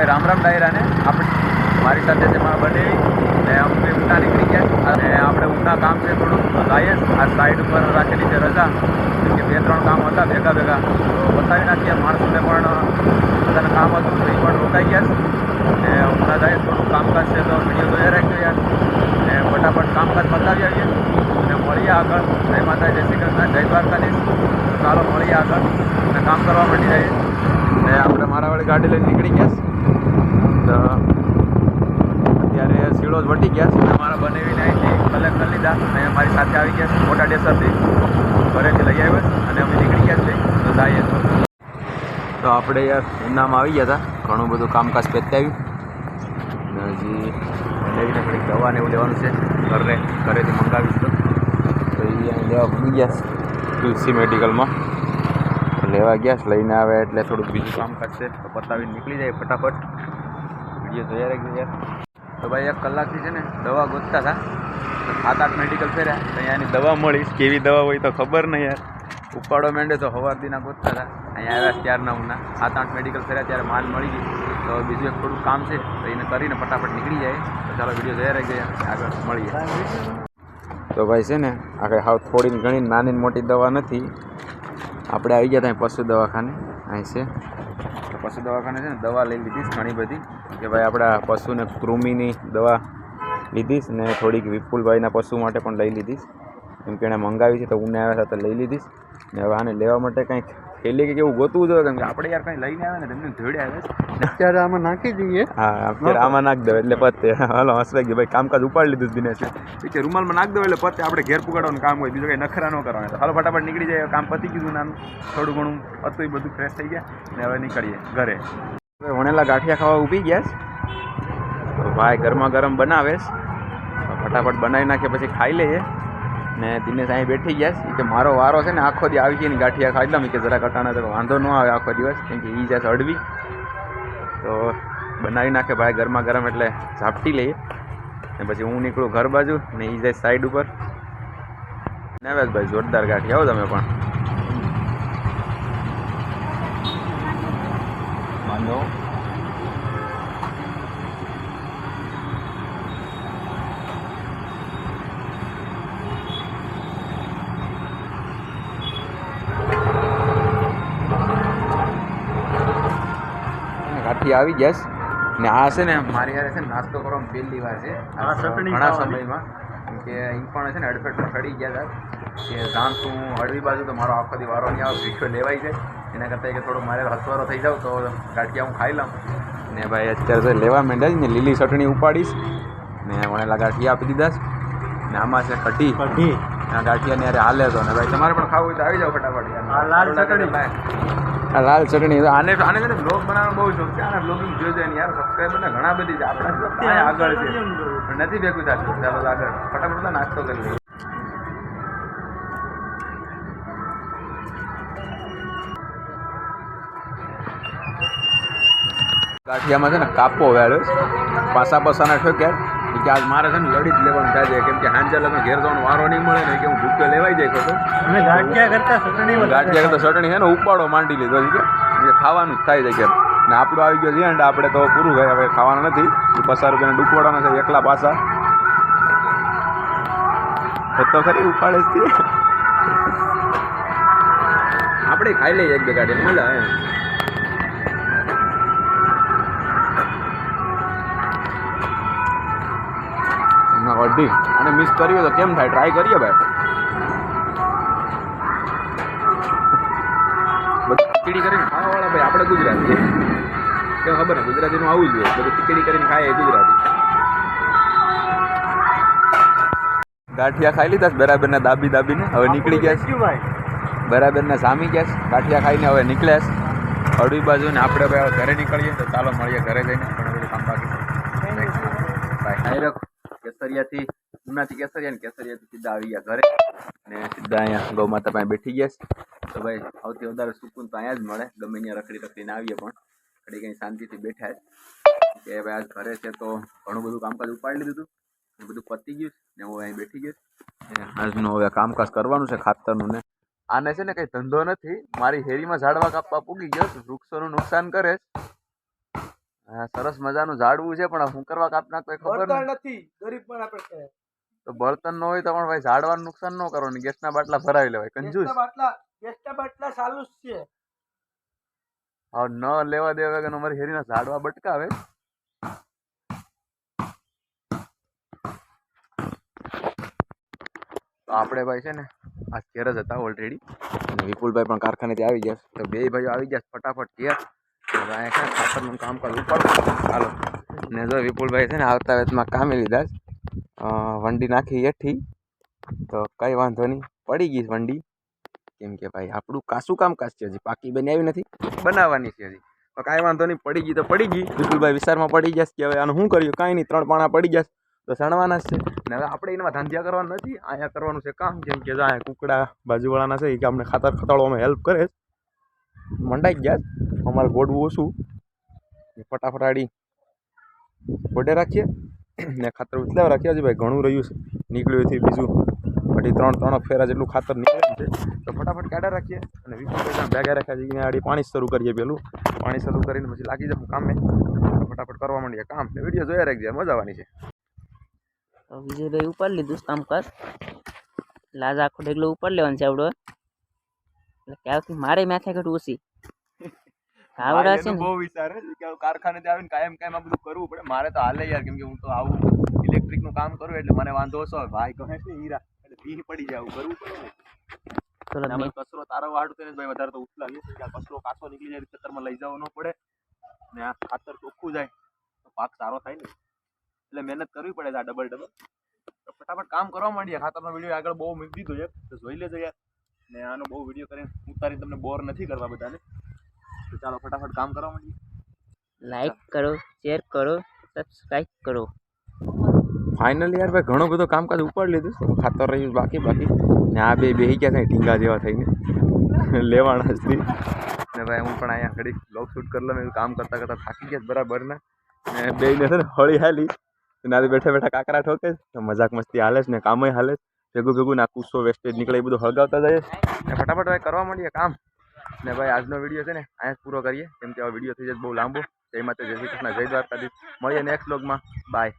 ભાઈ રામ રામ ડાયરાને. આપણે મારી સાથે જે મારા બનેવી ને અમે ઊંડા નીકળી ગયા. અને આપણે ઊંડા કામ છે થોડું લાવીએ આ સાઈડ ઉપર રાખેલી છે રજા. કે બે ત્રણ કામ હતા ભેગા ભેગા. તો બતાવી નાખીએ માણસોને પણ, બધાને કામ હતું, તો એ પણ રોકાઈ ગયા ને ઊંડા જાય થોડું કામકાજ છે તો વીડિયો જોયા રાખ્યો યાર. ને ફટાફટ કામકાજ બતાવી આવીએ. ને મળીએ આગળ. જય માતા જય શ્રી કૃષ્ણ, જય દ્વારકાધીશ. ચાલો મળીએ આગળ. અને કામ કરવા માંડી જઈએ ને આપણે મારા વડે ગાડી લઈને નીકળી ગયા છે. તો અત્યારે જ વટી ગયા છે મારા બનેવીને અહીંથી કરી લીધા અને મારી સાથે આવી ગયા છે મોટા ડેસરથી. ઘરેથી લઈ આવ્યા અને અમે નીકળી ગયા છે તો જઈએ. તો આપણે યાર ઉનામાં આવી ગયા હતા. ઘણું બધું કામકાજ પતાવ્યું. અને હજી બનેવીને થોડીક દવા ને એવું લેવાનું છે. ઘરે ઘરેથી મંગાવીશ તો. એ અહીં લેવા ભૂલી ગયા છે. તુલસી મેડિકલમાં. લેવા ગયા છે, લઈને આવે એટલે થોડુંક બીજું કામકાજ છે. તો પતાવીને નીકળી જાય ફટાફટ. વીડિયો જોયા રાખજો યાર. તો ભાઈ એક કલાકથી છે ને દવા ગોતતા હતા. સાત આઠ મેડિકલ ફેર્યા. અહીંયા એની દવા મળી. કેવી દવા હોય તો ખબર નહીં યાર. ઉપાડો મેંડે તો સવાર દીના ગોતતા હતા. અહીંયા આવ્યા છે ત્યારના ઉના. સાત આઠ મેડિકલ ફેર્યા ત્યારે માલ મળી ગઈ. તો બીજું એક થોડું કામ છે, તો એને કરીને ફટાફટ નીકળી જાય. તો ચાલો વીડિયો જોયા રહી ગયા આગળ મળીએ. તો ભાઈ છે ને આગળ હાવ થોડી ઘણી નાની મોટી દવા નથી. આપણે આવી ગયા ત્યાં પશુ દવાખાને. અહીં છે. પશુ દવાખાને છે ને દવા લઈ લીધી ઘણી બધી. કે ભાઈ આપણા પશુને કૃમિની દવા લીધીશ ને થોડીક વિપુલભાઈના પશુ માટે પણ લઈ લીધીશ. કેમ કે એણે મંગાવી છે તો ઉને આવ્યા હતા લઈ લીધીશ. ને હવે આને લેવા માટે કંઈક થેલી કે કેવું ગોતવું જોઈએ કેમ કે આપણે યાર કંઈ લઈને આવે ને તેમને ધોડે આવે અત્યારે આમાં નાખી દઈએ. હા અત્યારે આમાં નાખ દો એટલે પતે. હાલો હસવાઈ ગયો. ભાઈ કામકાજ ઉપાડી લીધું દિનેશ કે રૂમાલમાં નાખ દો એટલે પતે. આપણે ઘેર પુગાડવાનું કામ હોય બીજું કંઈ નખરા ન કરવાના. હાલો ફટાફટ નીકળી જાય. કામ પતી ગયું નાનું થોડું ઘણું. હતું એ બધું ફ્રેશ થઈ ગયા. ને હવે નીકળીએ ઘરે. વણેલા ગાંઠિયા ખાવા ઊભી ગયા છે. તો ભાઈ ગરમા ગરમ બનાવે ફટાફટ બનાવી નાખે પછી ખાઈ લઈએ. ને દિનેશ અહીં બેઠી ગયા છે. કે મારો વારો છે ને, આખો દી આવી ગઈ ગાંઠિયા ખાઈ લઉં. કે જરા કટાણા તો વાંધો ન આવે આખો દિવસ, કેમ કે એ જશે અડવી. તો બનાવી નાખે ભાઈ ગરમા ગરમ એટલે ઝાપટી લઈએ. ને પછી હું નીકળું ઘર બાજુ ને એ જાય સાઈડ ઉપર. નવેશભાઈ જોરદાર ગાંઠી આવો તમે પણ. વાંધો ગાંઠી આવી ગયા ને આ છે ને મારી હારે છે ને નાસ્તો કરવા પહેલી વાર છે. ઘણા સમયમાં. કે અહીં પણ છે ને અડફેટમાં ચડી ગયા હતા. કે જાણ હું અડવી બાજુ તો મારો આખો દી વારો નહીં આવે ભીખો લેવાય છે. એના કરતાં કે થોડો મારે હસવારો થઈ જાવ તો ગાંઠિયા હું ખાઈ લઉં. ને ભાઈ અત્યારે તો લેવા માંડ્યા ને લીલી ચટણી ઉપાડીશ. ને વણેલા ગાંઠિયા આપી દીધા ને આમાં છે કઢી. કઢી. આ ગાંઠિયાની યારે હાલે તો. ને ભાઈ તમારે પણ ખાવું હોય તો આવી જાઓ ફટાફટ. લાલ ચટણી. આ લાલ ચટણી આને આને છે ને બ્લોગ બનાવવાનો બહુ શોખ છે. આને બ્લોગિંગ જોજો ને યાર સબસ્ક્રાઈબર ને ઘણા બધી છે. આપણે આગળ છે. પણ નથી ભેગું થતું. ચાલો આગળ. ફટાફટ તો નાસ્તો કરી લઈએ. ગાંઠિયામાં છે ને કાપો વેળ્યો. પાસા પાસાના ઠોક્યા. કે આજ મારે છે ને લડી જ લેવાનું થાય છે. કેમ કે હાંજે લગ્ન ઘેર જવાનો વારો નહીં મળે ને કે હું ભૂખ્યો લેવાઈ જાય ખોટો ગાંઠિયા કરતા ચટણી ગાંઠિયા કરતા ચટણી છે ને ઉપાડો માંડી લીધો છે કે. ખાવાનું જ થાય છે કે ને આપણું આવી ગયો છે એન્ડ આપણે તો પૂરું થાય હવે ખાવાનું નથી. પસાર રૂપિયાના ડૂકવાડાના છે એકલા પાછા. તો ખરી ઉપાડે જ તે. આપણે ખાઈ લઈએ એક બે ગાડી મજા આવે. ના અઢી અને મિસ કર્યું તો કેમ થાય? ટ્રાય કરીએ ભાઈ. ખીચડી કરીને ખાવાવાળા ભાઈ આપણે ગુજરાતી. કેમ ખબર ને? ગુજરાતીનું આવું જ હોય. બધું ખીચડી કરીને ખાય એ ગુજરાતી. ગાંઠિયા ખાઈ લીધા બરાબર ને દાબી દાબીને હવે નીકળી ગયા છે. ભાઈ. બરાબર ને સામી ગયા છે. ગાંઠિયા ખાઈને હવે નીકળ્યા છે. અડવી બાજુ ને આપણે ભાઈ હવે ઘરે નીકળીએ તો ચાલો મળીએ ઘરે જઈને. ઘણું બધું કામ બાકી છે. બાય કેસરિયાથી ઉનાથી કેસરિયા ને કેસરિયાથી સીધા આવી ગયા ઘરે. અને સીધા અહીંયા ગૌ માતા પાસે બેઠી ગયા છે. તો ભાઈ, સૌથી વધારે સુકૂન તો અહીંયા જ મળે. ગમે અહીંયા રખડી રખડીને આવીએ પણ. ઘડી કંઈ શાંતિથી બેઠા છે. કે ભાઈ, આજ ઘરે છે તો ઘણું બધું કામકાજ ઉપાડી લીધું બધું પતી ગયું ને હું અહીં બેઠી ગયો આજનું હવે કામકાજ કરવાનું છે ખાતરનું ને. આને છે ને કંઈ ધંધો નથી. મારી હેરીમાં ઝાડવા કાપવા પૂગી ગયો વૃક્ષોનું નુકસાન કરે સરસ મજાનું ઝાડવું છે પણ શું કરવા કાપ નાખતો ખબર નથી ગરીબ પણ આપણે તો બળતણ ન હોય તો પણ ભાઈ ઝાડવાનું નુકસાન ન કરો ને ગેસના બાટલા ભરાવી લેવાય કંજૂસ. બાટલા ગેસના બાટલા સારું જ છે. હા ન લેવા દેવા વગર અમારી હેરીના ઝાડવા બટકાવે. તો આપણે ભાઈ છે ને આ ઘેર જ હતા ઓલરેડી અને વિપુલભાઈ પણ કારખાનેથી આવી ગયા તો બે ભાઈઓ આવી ગયા ફટાફટ ઘેર. અહીંયા ખાતરનું કામ કરવું પડે? ચાલો ને જો વિપુલભાઈ છે ને આવતા વેતમાં કામે લીધા જ વંડી નાખી હેઠી. તો કંઈ વાંધો નહીં. પડી ગઈ વંડી. કેમ કે ભાઈ, આપણું કાસું કામકાજ છે હજી? પાકી બની આવી નથી? બનાવવાની છે હજી. તો કાંઈ વાંધો નહીં, પડી ગઈ તો પડી ગઈ. વિપુલભાઈ વિસ્તારમાં પડી જશે કે હવે આનું શું કર્યું? કાંઈ નહીં, ત્રણ પાણા પડી જશે તો સણવાના જ છે. ને હવે આપણે એના ધાંધ્યા કરવાના નથી. અહીંયા કરવાનું છે કામ. જેમ કે અહીંયા કુકડા બાજુવાળાના છે, એ કે અમને ખાતર ખતાડવામાં હેલ્પ કરે છે. મંડાઈ ગયા છે. અમારે ગોડવું ઓછું. ફટાફટ આડી ગોડે રાખીએ. ને ખાતર ઉથલાવ રાખીએ. હજી ભાઈ ઘણું રહ્યું છે. નીકળ્યું થી બીજું. પછી ત્રણ ત્રણ ફેરા જેટલું ખાતર નીકળ્યું છે. તો ફટાફટ કાઢા રાખીએ અને ત્યાં ભેગા રાખ્યા છે. આડી પાણી શરૂ કરીએ પેલું. પાણી શરૂ કરીને પછી લાગી જવું કામે. ફટાફટ કરવા માંડીએ કામ. ને વીડિયો જોયા રાખજે. મજા આવવાની છે. વિજયભાઈ ઉપાડી લીધું કામકાજ આજે આખો ઢગલો ઉપાડી લેવાનું છે આવડો. એટલે ત્યારથી મારે માથે ઘટ ઓછી આવડા છે બહુ વિચાર છે કે કારખાને આવીને કાયમ કાયમ આ બધું કરવું પડે. મારે તો હાલે યાર કેમ કે હું તો આવું ઇલેક્ટ્રિકનું કામ કરું એટલે મને વાંધો ઓછો ભાઈ કહે છે હીરા એટલે ભીહ પડી જાય કરવું પડે. ને. કચરો તારો વાળું તો એને ભાઈ વધારે તો ઉથલા નહીં કચરો કાચો નીકળી જાય ખેતરમાં લઈ જવો ન પડે. ને આ ખાતર ચોખ્ખું જાય તો પાક સારો થાય ને. એટલે મહેનત કરવી પડે આ ડબલ ડબલ ફટાફટ કામ કરવા માંડીએ. ખાતરનો વીડિયો આગળ બહુ મૂકી દીધો છે. તો જોઈ લેજો યાર. ને આનો બહુ વીડિયો કરીને ઉતારીને તમને બોર નથી કરવા બધાને. તો ચાલો ફટાફટ કામ કરવા માંડીએ. લાઈક કરો શેર કરો સબસ્ક્રાઈબ કરો. ફાઇનલી યાર ભાઈ ઘણું બધું કામકાજ ઉપાડી લીધું છે. ખાતર રહ્યું બાકી બાકી. ને આ બે બેહી ગયા છે ઢીંગા જેવા થઈને. લેવાના જ ને ભાઈ હું પણ અહીંયા ઘડી બ્લોગ શૂટ કરી લઉં એવું કામ કરતાં કરતાં થાકી ગયા બરાબર ને. ને છે ને હળી હાલી. નારે બેઠા બેઠા કાકરા ઠોકે છે. તો મજાક મસ્તી હાલે છે ને કામય હાલે છે. ભેગું ભેગું ના કુસ્સો વેસ્ટેજ નીકળે એ બધું હળગાવતા જાય ને ફટાફટ ભાઈ કરવા માંડીએ કામ. ને ભાઈ, આજનો વીડિયો છે ને, અહીંયા પૂરો કરીએ. કેમ કે આ વીડિયો થઈ જાય બહુ લાંબો. જય માતા જય શ્રી કૃષ્ણ, જય દ્વારકાધીશ. મળીએ નેક્સ્ટ બ્લોગમાં બાય